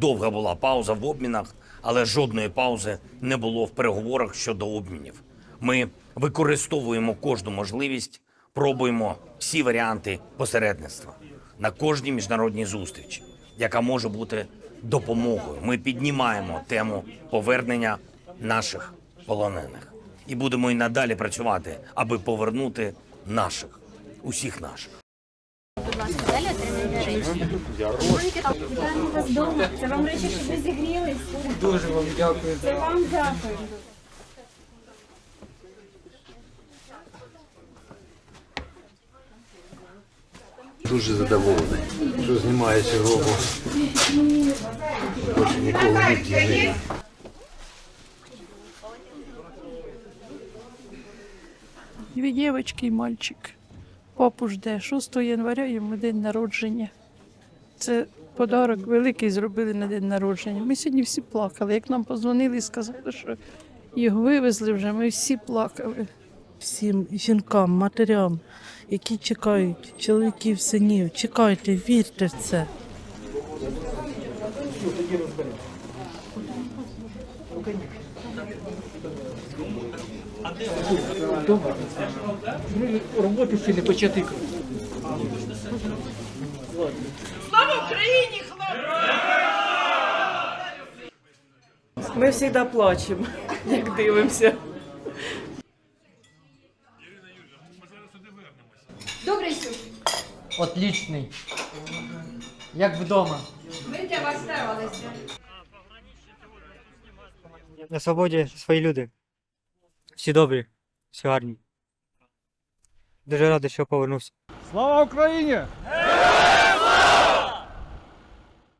Довга була пауза в обмінах, але жодної паузи не було в переговорах щодо обмінів. Ми використовуємо кожну можливість, пробуємо всі варіанти посередництва на кожній міжнародній зустрічі, яка може бути допомогою. Ми піднімаємо тему повернення наших полонених і будемо і надалі працювати, аби повернути наших, усіх наших. Це вам речі, щоб ви зігрілись. Дуже вам дякую. Це вам дякую. Дуже задоволений, що знімає цю робу. Більше ніколи не житті. Дві дівчинки і мальчик. Папу жде 6 января йому день народження. Це подарок великий зробили на день народження. Ми сьогодні всі плакали. Як нам позвонили і сказали, що його вивезли вже, ми всі плакали. всім жінкам, матерям, які чекають чоловіків, синів. Чекайте, вірте в це. Ми роботи ще не почати. Ми завжди плачемо, як дивимося. Добрий суд. Отлічний. Як вдома. Для вас старалися. На свободі свої люди. Всі добрі, всі гарні. Дуже радий, що повернувся. Слава Україні!